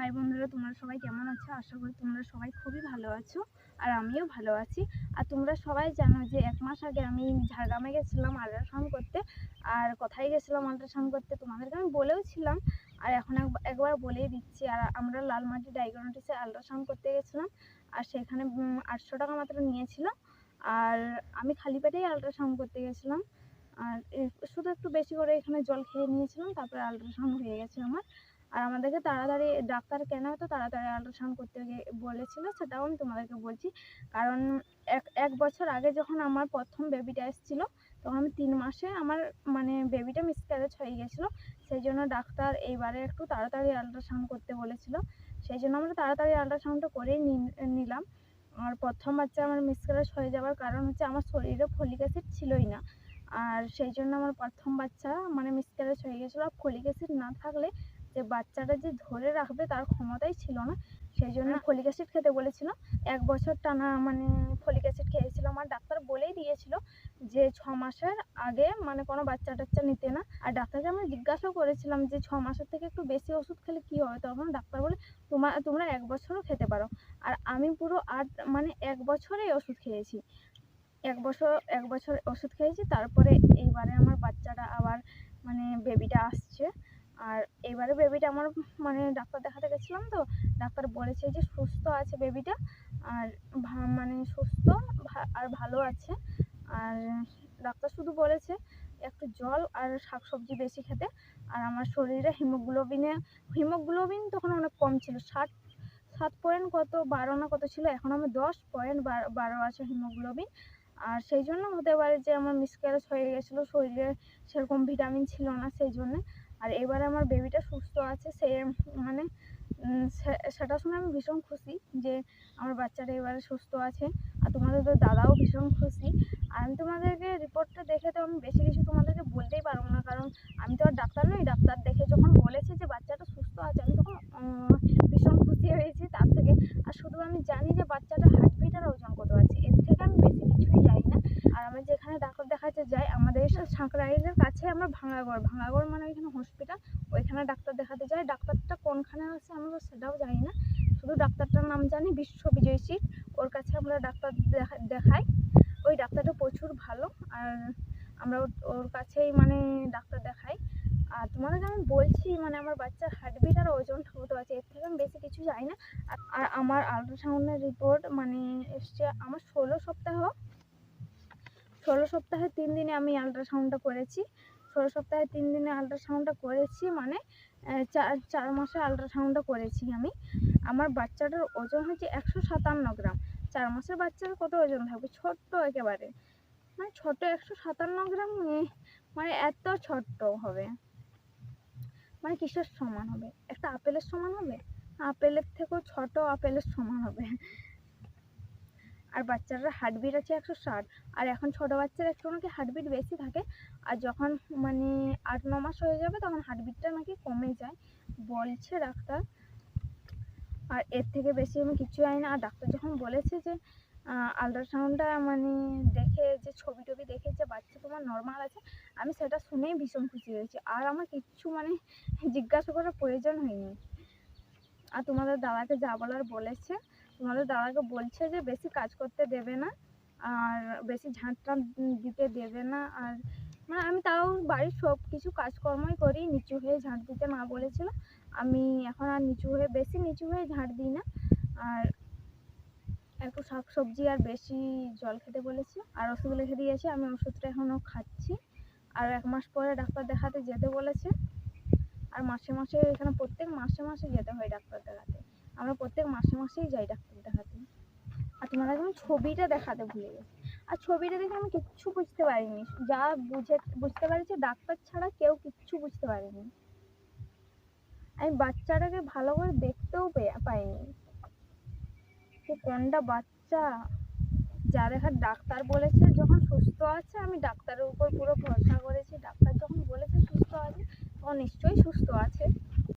High বন্ধুরা, তোমরা সবাই কেমন আছো? আশা করি তোমরা সবাই খুবই ভালো আছো আর আমিও ভালো আছি। আর তোমরা সবাই জানো যে এক মাস আগে আমি ঝাড়গ্রামে গেছিলাম আল্ট্রাসাউন্ড করতে। আর কোথায় গেছিলাম আল্ট্রাসাউন্ড করতে তোমাদেরকে আমি বলেও ছিলাম। আর এখন একবার- বলেই দিচ্ছি, আর আমরা লালমাটি ডায়াগনটিসে আল্ট্রাসাউন্ড করতে গেছিলাম। আর সেখানে আটশো টাকা মাত্র নিয়েছিল। আর আমি খালি পেটেই আল্ট্রাসাউন্ড করতে গেছিলাম। আর শুধু একটু বেশি করে এখানে জল খেয়ে নিয়েছিলাম, তারপরে আল্ট্রাসাউন্ড হয়ে গেছে আমার। আর আমাদেরকে তাড়াতাড়ি ডাক্তার কেন এত তাড়াতাড়ি আল্ট্রাসাউন্ড করতে বলেছিল সেটাও আমি তোমাদেরকে বলছি। কারণ এক এক বছর আগে যখন আমার প্রথম বেবিটা এসেছিল, তখন আমি তিন মাসে আমার মানে বেবিটা মিসক্যারেজ হয়ে গেছিল সেই জন্য ডাক্তার এইবারে একটু তাড়াতাড়ি আল্ট্রাসাউন্ড করতে বলেছিল। সেই জন্য আমরা তাড়াতাড়ি আল্ট্রাসাউন্ডটা করেই নি- নিলাম। আর প্রথম বাচ্চা আমার মিসক্যারেজ হয়ে যাওয়ার কারণ হচ্ছে আমার শরীরে ফলিক অ্যাসিড ছিলই না। আর সেই জন্য আমার প্রথম বাচ্চা মানে মিসক্যারেজ হয়ে গেছিল আর ফলিক অ্যাসিড না থাকলে যে বাচ্চাটা যে ধরে রাখবে তার ক্ষমতাই ছিল না। সেই জন্য ফলিক অ্যাসিড খেতে বলেছিল এক বছর টানা মানে ফলিক অ্যাসিড খেয়েছিলাম আর ডাক্তার বলেই দিয়েছিল যে ছ মাসের আগে মানে কোনো বাচ্চা টাচ্চা নিতে না। আর ডাক্তারকে আমি জিজ্ঞাসাও করেছিলাম যে ছ মাসের থেকে একটু বেশি ওষুধ খেলে কী হবে? তখন ডাক্তার বলে তোমার তোমরা এক বছরও খেতে পারো। আর আমি পুরো আট মানে এক বছরেই ওষুধ খেয়েছি। এক বছর এক বছর ওষুধ খেয়েছি। তারপরে এইবারে আমার বাচ্চাটা আবার মানে বেবিটা আসছে। আর এবারে বেবিটা আমার মানে ডাক্তার দেখাতে গেছিলাম তো, ডাক্তার বলেছে যে সুস্থ আছে বেবিটা আর মানে সুস্থ আর ভালো আছে। আর ডাক্তার শুধু বলেছে একটু জল আর শাকসবজি বেশি খেতে। আর আমার শরীরে হিমোগ্লোবিনে, হিমোগ্লোবিন তখন অনেক কম ছিল, ষাট সাত পয়েন্ট কত, বারো না কত ছিল, এখন আমার দশ পয়েন্ট বারো আছে হিমোগ্লোবিন। আর সেই জন্য হতে পারে যে আমার মিসক্যারেজ হয়ে গেছিল, শরীরে সেরকম ভিটামিন ছিল না, সেই জন্যে। আর এবারে আমার বেবিটা সুস্থ আছে, সে মানে সেটা শুনে আমি ভীষণ খুশি যে আমার বাচ্চাটা এবারে সুস্থ আছে। আর তোমাদের তো দাদাও ভীষণ খুশি। আর আমি তোমাদেরকে রিপোর্টটা দেখে তো আমি বেশি কিছু তোমাদেরকে বলতেই পারব না, কারণ আমি তো আর ডাক্তার নই। ডাক্তার দেখে যখন বলেছে যে বাচ্চাটা সুস্থ আছে, আমি তখন ভীষণ খুশি হয়েছি তার থেকে। আর শুধু আমি জানি যে বাচ্চাটা হার্টবিট আর ওজন কত আছে এর থেকে আমি বেশি কিছুই জানি না আর আমি যেখানে ডাক্তার দেখাতে যাই, আমাদের সাঁকরাইলের কাছে আমরা ভাঙাগড় ভাঙাগড় মানে ওইখানে হসপিটাল ওইখানে ডাক্তার দেখাতে যাই। ডাক্তারটা কোনখানে আছে আমরা সেটাও জানি না। শুধু ডাক্তারটার নাম জানি বিশ্ব বিজয় সিট ওর কাছে আমরা ডাক্তার দেখা- দেখাই। ওই ডাক্তারটা প্রচুর ভালো। আর আমরা ওর- কাছেই মানে ডাক্তার দেখাই। আর তোমাদেরকে আমি বলছি মানে আমার বাচ্চার হার্টবিট আর ওজন কত আছে, এর থেকে আমি বেশি কিছু জানি না। আর- আর আমার আলট্রাসাউন্ডের রিপোর্ট মানে এসছে আমার ষোলো সপ্তাহ ষোলো সপ্তাহে তিন দিনে আমি আলট্রাসাউন্ডটা করেছি। ষোলো সপ্তাহে তিন দিনে আলট্রাসাউন্ডটা করেছি মানে চার চার মাসে আলট্রাসাউন্ডটা করেছি আমি। আমার বাচ্চাটার ওজন হচ্ছে একশো সাতান্ন গ্রাম। চার মাসের বাচ্চার কত ওজন থাকবে? ছোট্ট একেবারে। মানে ছোট একশো সাতান্ন গ্রাম মানে এত ছোট্ট হবে। মানে কিসের সমান হবে? একটা আপেলের সমান হবে? আপেলের থেকেও ছোট আপেলের সমান হবে। আর বাচ্চাটার হার্টবিট আছে একশো ষাট। আর এখন ছোটো বাচ্চার একটু নাকি হার্টবিট বেশি থাকে। আর যখন মানে আট, ন মাস হয়ে যাবে তখন হার্টবিটটা নাকি কমে যায়, বলছে ডাক্তার। আর এর থেকে বেশি আমি কিছু জানি না। আর ডাক্তার যখন বলেছে যে আলট্রাসাউন্ডটা মানে দেখে যে, ছবি টবি দেখে যে বাচ্চা তোমার নর্মাল আছে, আমি সেটা শুনেই ভীষণ খুশি হয়েছি। আর আমার কিচ্ছু মানে জিজ্ঞাসা করার প্রয়োজন হয়নি। আর তোমাদের দাদাকে যা বলার বলেছে তোমাদের দাদাকে বলছে যে বেশি কাজ করতে দেবে না, আর বেশি ঝাঁট টান দিতে দেবে না, আর মানে আমি তাও বাড়ির সব কিছু কাজকর্মই করি, নিচু হয়ে ঝাঁট দিতে মা বলেছিল। আমি এখন আর নিচু হয়ে, বেশি নিচু হয়ে ঝাঁট দিই না, আর একটু শাক সবজি আর বেশি জল খেতে বলেছে আর ওষুধ লিখে দিয়েছে, আমি ওষুধটা এখনও খাচ্ছি। আর এক মাস পরে ডাক্তার দেখাতে যেতে বলেছে, আর মাসে মাসে এখানে প্রত্যেক মাসে মাসে যেতে হয় ডাক্তার দেখাতে। আমরা প্রত্যেক মাসে মাসেই যাই ডাক্তার দেখাতে আর তোমাদেরকে আমি ছবিটা দেখাতে ভুলে গেছি। আর ছবিটা দেখে আমি কিচ্ছু বুঝতে পারিনি। যা বুঝে, বুঝতে পারছি ডাক্তার ছাড়া কেউ কিচ্ছু বুঝতে পারেনি। আমি বাচ্চাটাকে ভালো করে দেখতেও পাইনি। যে কোনটা বাচ্চা? যা দেখার ডাক্তার বলেছে যখন সুস্থ আছে, আমি ডাক্তারের উপর পুরো ভরসা করেছি। ডাক্তার যখন বলেছে সুস্থ আছে তখন নিশ্চয়ই সুস্থ আছে।